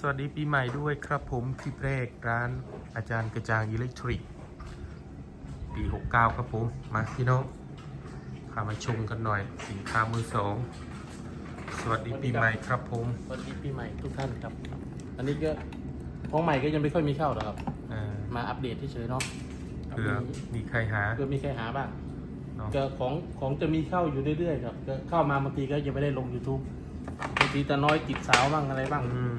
สวัสดีปีใหม่ด้วยครับผมคลิปแรกร้านอาจารย์กระจางอิเล็กทริก ปี 69 ครับผม มาพี่น้องพามาชมกันหน่อย สินค้ามือสอง สวัสดีปีใหม่ครับผม สวัสดีปีใหม่ทุกท่านครับ อันนี้ก็ของใหม่ก็ยังไม่ค่อยมีเข้าหรอกครับ อ่ามาอัปเดตเฉยๆเนาะเผื่อมีใครหาเพื่อมีใครหาบ้างเนาะก็ของของจะมีเข้าอยู่เรื่อยๆครับก็เข้ามาบางทีก็ยังไม่ได้ลง YouTube บางทีตาน้อยติดสาวบ้างอะไรบ้าง อืม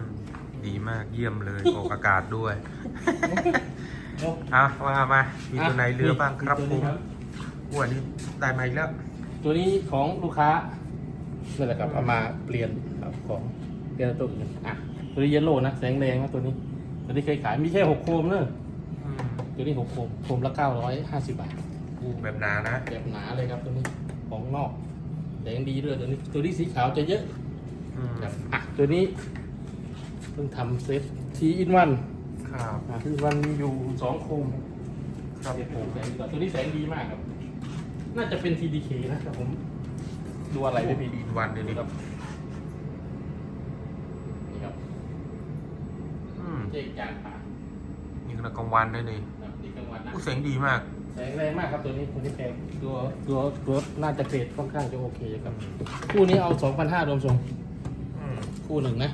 ดีมากเยี่ยมเลยออกอากาศด้วยเนาะอะว่ามามีตัวไหนเหลือบ้างครับตัวผนี้มอ้วนนี้ได้มาอีกแล้ว ตัวนี้ของลูกค้านั่นแหละครับเอามาเปลี่ยนครับของเปลี่ยนตัวอื่นอะตัวนี้เยลโล่นะแสงแดงนะตัวนี้ตัวนี้เคยขายมีแค่หกโคมเนอะอืมตัวนี้หกโคมโคมละเก้าร้อยห้าสิบบาทอู้แบบหนานะแบบหนาเลยครับตัวนี้ของนอกแดงดีด้วยตัวนี้ ตัวนี้สีขาวจะเยอะอืมครับอะตัวนี้เพิ่งทำเซตทีอินวันครับอะทีอินวันมีอยู่สองโคมครับเดี๋ยวผผมมแสงดีกว่าตัวนี้แสงดีมากครับ น่าจะเป็น TDK นะครับผมดูอะไรไม่ผิดดีวันเดี๋ยวนี้ครับนี่ครับอืมเจ๊จานผ่านี่ก็กลางวันด้วยนี่ครับนี่กลางวันนะอู้เสียงดีมากแสงแรงมากครับตัวนี้ตัวนี้แพงตัวตัวตัวน่าจะเกรดค่อนข้างจะโอเคครับ คู่นี้เอา2,500รวมส่งอืมคู่หนึ่งนะ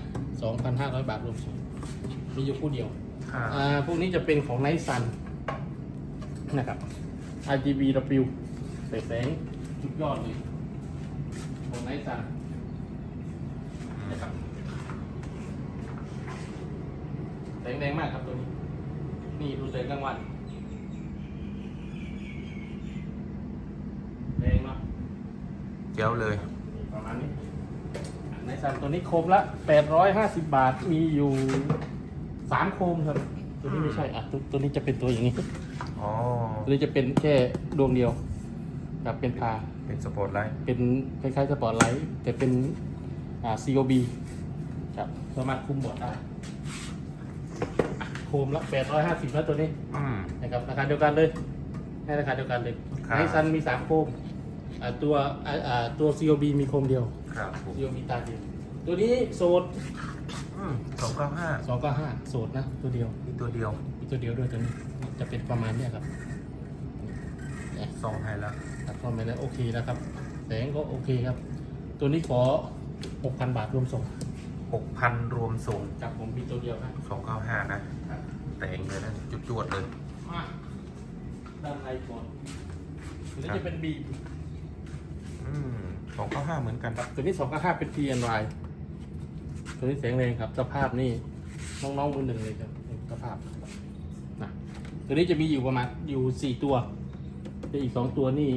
2,500 บาทรวมส่งมีอยู่คู่เดียวครับอ่าพวกนี้จะเป็นของไนซันนะครับ RGB W ใส่แสงสุดยอดเลยของไนซันนะครับแสงแรงมากครับตัวนี้ นี่ดูแสงกลางวันแรงเนาะ เจ๋วเลย ประมาณนี้ใน สันตัวนี้โคมละ 850 บาทมีอยู่ 3 โคมครับ ตัวนี้ไม่ใช่อะตัวตัวนี้จะเป็นตัวอย่างนี้ อ๋อ ตัวนี้จะเป็นแค่ดวงเดียวครับเป็นพา เป็นสปอตไลท์ เป็นคล้ายๆสปอตไลท์แต่เป็นอ่า COB ครับสามารถคุมบอร์ดได้อะโคมละ 850แล้วตัวนี้อืม นะครับราคาเดียวกันเลยให้ราคาเดียวกันเลยครับในซันมี 3 โคมอ่าตัวอ่าอ่าตัว COB มีโคมเดียว ครับผมโยมีตาเดียว ตัวนี้โสดอืมสองเก้าห้าสองก็ห้าโสดนะ ตัวเดียวมีตัวเดียวมีตัวเดียวด้วยตัวนี้จะเป็นประมาณเนี้ยครับเนี่ยสองไฮแล้วตัดเข้าไปแล้วโอเคแล้วครับ แสงก็โอเคครับ ตัวนี้ขอหกพันบาทรวมส่งหกพันรวมส่งจากผมมีตัวเดียวนะสองเก้าห้านะ แต่งเลยนะจุดจวดๆเลยมาด้านในก่อนตัวนี้จะเป็นบีอืมสองเก้าห้าเหมือนกันครับตัวนี้สองก็ห้าเป็น PNY ตัวนี้แสงแรงครับ สภาพนี่น้องๆมือหนึ่งเลยครับสภาพนะตัวนี้จะมีอยู่ประมาณอยู่สี่ตัวแต่อีกสองตัวนี่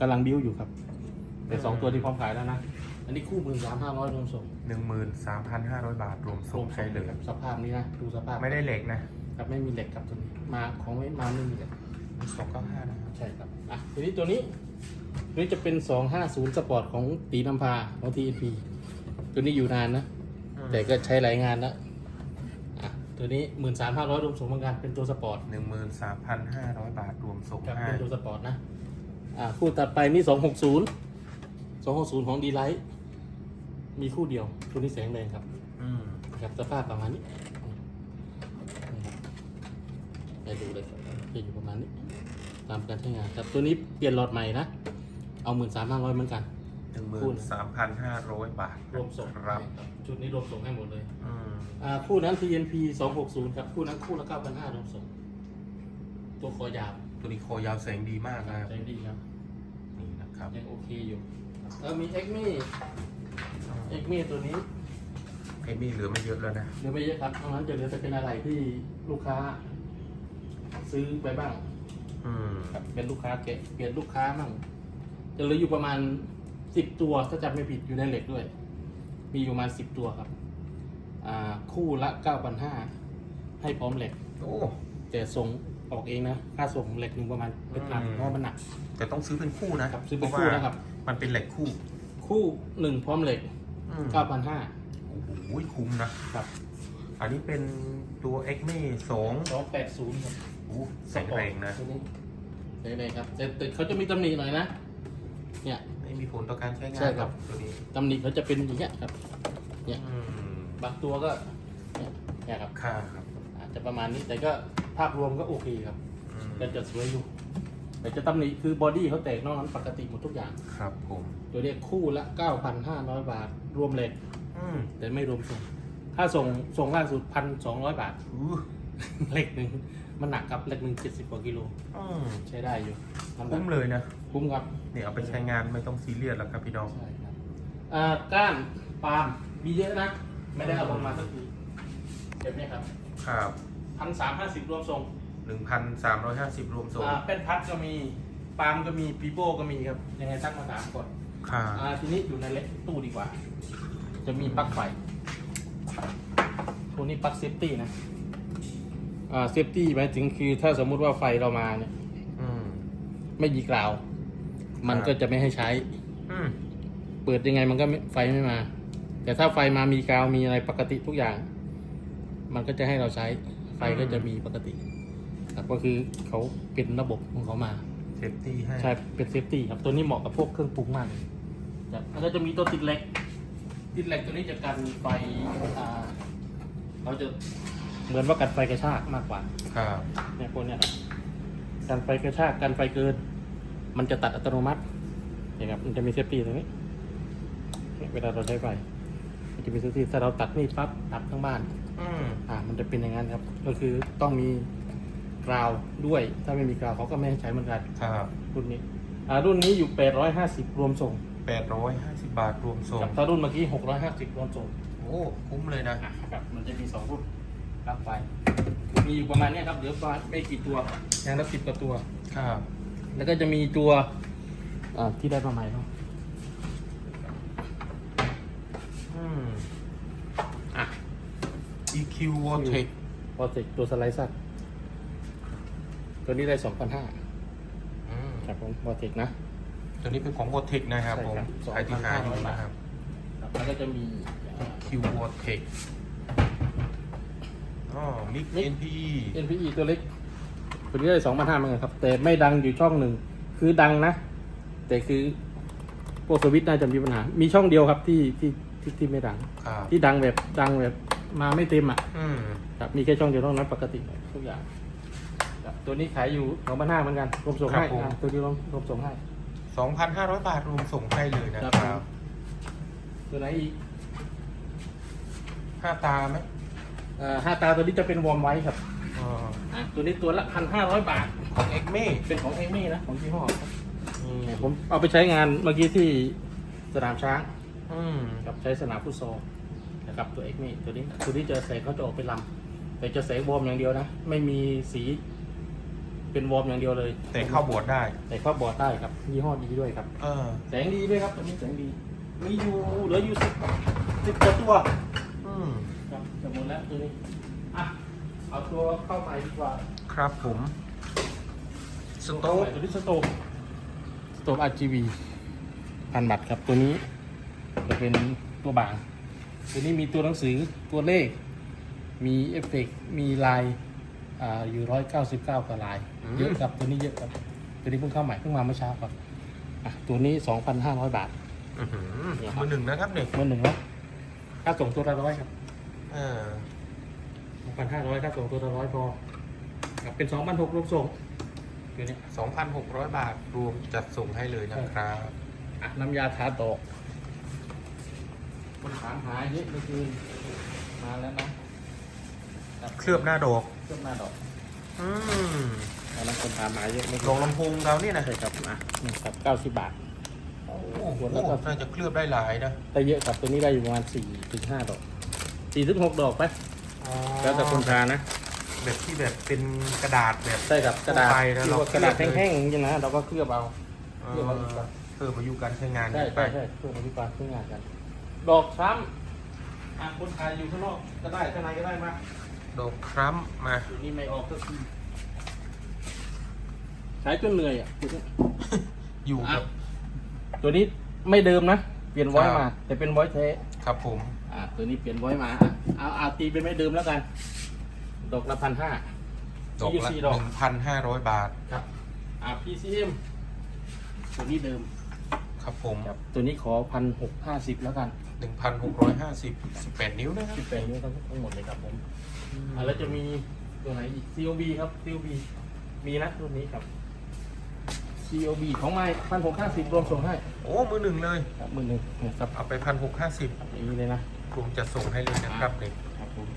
กำลังบิ้วอยู่ครับ แต่สองตัวที่พร้อมขายแล้วนะ อันนี้คู่มือสามห้าร้อยรวมส่งหนึ่งหมื่นสามพันห้าร้อยบาทรวมส่งใช้เลยครับสภาพนี้นะดูสภาพไม่ได้เหล็กนะครับไม่มีเหล็กครับตัวนี้มาของไม่มาไม่มีเหล็กสองเก้าห้านะครับใช่ครับอะทีนี้ตัวนี้ตัวนี้จะเป็น250สปอร์ตของตีน้ำพาของ TNP ตัวนี้อยู่นานนะ แต่ก็ใช้หลายงานแล้วอะตัวนี้13,500รวมส่งเหมือนกันเป็นตัวสปอร์ตหนึ่งหมื่นสามพันห้าร้อยบาทรวมส่งครับให้เป็นตัวสปอร์ตนะอ่าคู่ตัดไปนี่260 260ของดีไลท์มีคู่เดียวตัวนี้แสงแรงครับอืมครับสภาพประมาณนี้ให้ดูเลยครับจะอยู่ประมาณนี้ ตามการใช้งานครับตัวนี้เปลี่ยนหลอดใหม่นะ เอาหมื่นสามพันร้อยเหมือนกัน หนึ่งหมื่นสามพันห้าร้อยบาทรวมส่ง ครับครับ ชุดนี้รวมส่งให้หมดเลยอืมอ่าคู่นั้น TNP 260ครับคู่นั้นคู่ละ9,500รวมส่ง ตัวคอยาวตัวนี้คอยาวแสงดีมากนะครับ ใจดีครับ นี่นะครับยังโอเคอยู่แล้วมี x m i x m i ตัวนี้เอมี่เหลือไม่เยอะแล้วนะ เหลือไม่เยอะครับตรงนั้นจะเหลือแต่เป็นอะไรที่ลูกค้า ซื้อไปบ้าง อืม ครับเป็นลูกค้าเกะเปลี่ยนลูกค้ามั่งจะเหลืออยู่ประมาณสิบตัวถ้าจำไม่ผิดอยู่ในเหล็กด้วย มีอยู่ประมาณสิบตัวครับ อ่าคู่ละเก้าพันห้าให้พร้อมเหล็ก โอ้ แต่ส่งออกเองนะ ค่าส่งเหล็กหนึ่งประมาณเป็นพันอืม เพราะมันหนัก แต่ต้องซื้อเป็นคู่นะครับซื้อเป็นคู่พาว่านะครับมันเป็นเหล็กคู่คู่หนึ่งพร้อมเหล็กอืมเก้าพันห้าโอ้โหคุ้มนะ ครับอันนี้เป็นตัวเอ็กเม่สองสองแปดศูนย์ครับโอ้แสงแรงนะ ตัวนี้แสงแรงครับแต่แต่เขาจะมีตำหนิหน่อยนะ เนี่ย ไม่มีผลต่อการใช้งาใช่นครับ ตัวนี้ตำหนิเขาจะเป็นอย่างเงี้ยครับเนี่ยอืมบางตัวก็เนี่ยเนี่ยครับ ค่ะอาจจะประมาณนี้แต่ก็ภาพรวมก็โอเคครับอืมก็จะสวยอยู่ แต่จะตำหนิคือบอดี้เขาแตกนอกนั้นปกติหมดทุกอย่าง ครับผมตัวเรียกคู่ละ 9,500 บาท รวมเหล็ก อืมแต่ไม่รวมส่ง ถ้าส่งส่งล่าสุดพันสองร้อยบาท อู้เหล็กหนึ่ง มันหนักครับเหล็กหนึ่งเจ็ดสิบกว่ากิโลอืมใช้ได้อยู่น้ำหนักคุ้มเลยนะคุ้มครับเนี่ยเอาไปใช้งานไม่ต้องซีเรียสแล้วครับพี่น้องใช่ครับอ่าก้านปาล์มมีเยอะนะ ไม่ได้เอาลงมาสักทีเดี๋ยวนี้ครับครับพันสามห้าสิบรวมส่งหนึ่งพันสามร้อยห้าสิบรวมส่งอ่าเป็นพัดก็มีปาล์มก็มีปีโป้ก็มีครับ ยังไงทักมาถามก่อนค่ะอ่าทีนี้อยู่ในเล็กตู้ดีกว่า จะมีปลั๊กไฟตัวนี้ปลั๊กเซฟตี้นะอ่า เซฟตี้หมายถึงคือถ้าสมมุติว่าไฟเรามาเนี่ยอืม ไม่มีกราว มันครับก็จะไม่ให้ใช้ อืม เปิดยังไงมันก็ไม่ไฟไม่มา แต่ถ้าไฟมามีกราวมีอะไรปกติทุกอย่าง มันก็จะให้เราใช้ ไฟก็จะมีปกติครับก็คือเขาเป็นระบบของเขามา เซฟตี้ให้ใช่เป็นเซฟตี้ครับตัวนี้เหมาะกับพวกเครื่องปรุงมากเลยครับแล้วก็จะมีตัวติดเหล็กติดเหล็กตัวนี้จะกันไฟอ่าเราจะ เหมือนว่ากันไฟกระชากมากกว่าครับเนี่ยพวกเนี้ยครับกันไฟกระชากกันไฟเกิน มันจะตัดอัตโนมัติเนี่ยครับมันจะมีเซฟตี้ตรงนี้เนี่ยเวลาเราใช้ไฟมันจะมีเซฟตี้ถ้าเราตัดนี่ปั๊บดับทั้งบ้านอืมอ่า มันจะเป็นอย่างนั้นครับ ก็คือต้องมีกราวด้วย ถ้าไม่มีกราวเขาก็ไม่ให้ใช้เหมือนกันครับรุ่นนี้ อ่า รุ่นนี้อยู่ 850 รวมส่งแปดร้อยห้าสิบบาทรวมส่งกับถ้ารุ่นเมื่อกี้ 650 รวมส่ง โอ้ คุ้มเลยนะอะครับ มันจะมีสองรุ่น รับไฟ มีอยู่ประมาณเนี้ยครับเดี๋ยวประมาณไม่กี่ตัวอย่างละสิบกว่าตัว ครับแล้วก็จะมีตัวอ่าที่ได้มาใหม่เนาะอืมอะ EQ Vortex พอเสร็จตัวสไลด์สั้นตัวนี้ได้สองพันห้าอืมครับผมพอเทคนะ ตัวนี้เป็นของ Vortex นะครับใช่ผมครับ ใครที่หาอยู่2,500นะครับ ครับแล้วก็จะมีอ่า EQ Vortex อ๋อ Mix Mix NPE NPE ตัวเล็กตัวนี้ได้สองพันห้าเหมือนกันครับ แต่ไม่ดังอยู่ช่องหนึ่ง คือดังนะ แต่คือพวกสวิตช์น่าจะมีปัญหา มีช่องเดียวครับที่ที่ที่ที่ไม่ดัง ครับที่ดังแบบดังแบบมาไม่เต็มอะ อืมครับ มีแค่ช่องเดียวนอกนั้นปกติทุกอย่างครับตัวนี้ขายอยู่สองพันห้าเหมือนกันรวมส่งให้อะตัวนี้รวมรวมส่งให้2,500บาทรวมส่งให้เลยนะคครัรับ บ ตัวไหนอีก ห้าตาไหมอ่า ห้าตาตัวนี้จะเป็นวอร์มไว้ครับอ๋ออะตัวนี้ตัวละพันห้าร้อยบาท ของ X เม่เป็นของเอมี่นะของยี่ห้อครับอืมผมเอาไปใช้งานเมื่อกี้ที่สนามช้างอืมกับใช้สนามฟุตซอลนะครับตัวเอ็กมี่ตัวนี้ตัวนี้จะแสงเขาจะออกเป็นลำแต่จะแสงวอร์มอย่างเดียวนะ ไม่มีสีเป็นวอร์มอย่างเดียวเลยแต่เข้าบวชได้แต่เข้าบอร์ดได้ครับยี่ห้อดีด้วยครับ เออ แสงดีด้วยครับตัวนี้แสงดี มีอยู่เหลืออยู่สิบสิบกว่าตัวอืมครับ จะหมดแล้วตัวนี้อะเอาตัวเข้าไปดีกว่าครับผมสโต๊ะตัวนี้สโตบสโตบ RGB พันบัตรครับตัวนี้ จะเป็นตัวบาง ตัวนี้มีตัวหนังสือตัวเลข มีเอฟเฟกต์มีลายอ่าอยู่ร้อยเก้าสิบเก้ากว่าลาย เยอะครับตัวนี้เยอะครับ ตัวนี้เพิ่งเข้าใหม่เพิ่งมาเมื่อเช้าครับอะตัวนี้สองพันห้าร้อยบาทอื้อหือมือหนึ่งนะครับเด็กเมื่อหนึ่งแล้วค่าส่งตัวละร้อยครับเออสองพันห้าร้อยค่าส่งตัวละร้อยพอครับเป็นสองพันหกรวมส่งตัวนี้2,600 บาทรวมจัดส่งให้เลยนะครับอะน้ำยาทาดอกคนถามหาเยอะเมื่อคืนมาแล้วนะเคลือบหน้าดอกเครื่องหน้าดอกอืมตอนนั้นคนถามหาเยอะไม่ดอกลำโพงเราเนี่ยนะใช่ครับอะนี่ครับเก้าสิบบาท โอ้โหขวดละก็น่าจะเคลือบได้หลายนะได้เยอะครับตัวนี้ได้อยู่ประมาณสี่ถึงห้าดอก สี่ถึงหกดอกไป อ๋อแล้วแต่คนทานนะ แบบที่แบบเป็นกระดาษแบบใช่ครับกระดาษทั่วไปแล้วที่เราว่ากระดาษเคลือบเลยแห้งๆอย่างนี้นะเราก็เคลือบเอา เอเคลือบเอาดีกว่าอเพื่อประยุกต์การใช้งานใช่ไปใช่ใช่เพื่อมาที่การเครื่องงานกัน ดอกซ้ำอะคนขายอยู่ข้างนอกก็ได้ข้างในก็ได้มาดอกคร้ำมาอยู่นี่ไม่ออกก็คือใช้จนเหนื่อยอะตัวนี้อยู่กับ ตัวนี้ไม่เดิมนะ เปลี่ยนไว้ครับมา แต่เป็นไว้แท้ครับผม อ่าตัวนี้เปลี่ยนไว้มาอะเอาเอาตีเป็นไม่เดิมแล้วกัน ดอกละพันห้า ดอกมีอยู่ละสี่หดอกนึ่งพันห้าร้อยบาท ครับอ่า PCM ตัวนี้เดิมครับผมครับตัวนี้ขอพันหกห้าสิบแล้วกัน1,650 18นิ้วนะครับ สิบแปดนิ้วทั้งทั้งหมดเลยครับผมอ่าแล้วจะมีตัวไหนอีก COB ครับ COB มีนะรุ่นนี้ครับ COB ของไม้พันหกห้าสิบรวมส่งให้โอ้มือหนึ่งเลยครับมือหนึ่งเนี่ยครับเอาไป1,650อย่างนี้เลยนะกลุ่มจะส่งให้เลยนะครับเนี่ยครับผม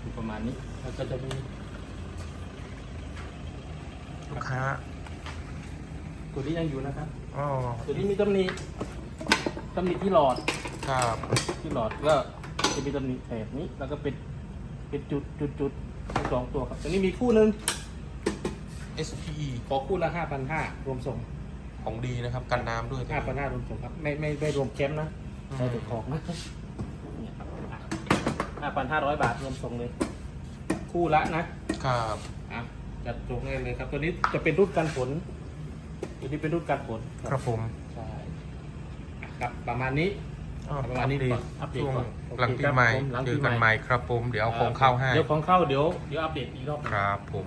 อยู่ประมาณนี้แล้วก็จะมีลูกค้าตัวนี้ยังอยู่นะครับอ๋อตัวนี้มีตำหนิตำหนิที่หลอดครับที่หลอดก็จะมีตำหนิแบบนี้แล้วก็เป็นเป็นจุดจุดจุดทั้งสองตัวครับตัวนี้มีคู่หนึ่ง SPE ขอคู่ละห้าพันห้ารวมส่งของดีนะครับ กันน้ำด้วยห้าพันห้ารวมส่งครับ ไม่ไม่ไม่รวมแคมป์นะอืมใช้ตัวของนะห้าพันห้าร้อยบาทรวมส่งเลย คู่ละนะครับอะจัดส่งให้เลยครับ ตัวนี้จะเป็นรุ่นกันฝนตัวนี้เป็นรุ่นกันฝนครับผมใช่อะครับประมาณนี้อ๋อประมาณนี้อัปเดก่ตอนอัปเดตช่วงก่อนโอเคหลังปีครับใหม่ผมหลังเจปีอกันใหม่ใหม่ครับผม เดี๋ยวเอาของเข้าให้ เดี๋ยวของเข้าเดี๋ยวเดี๋ยวอัปเดตอีกรอบหนึ่งครับผม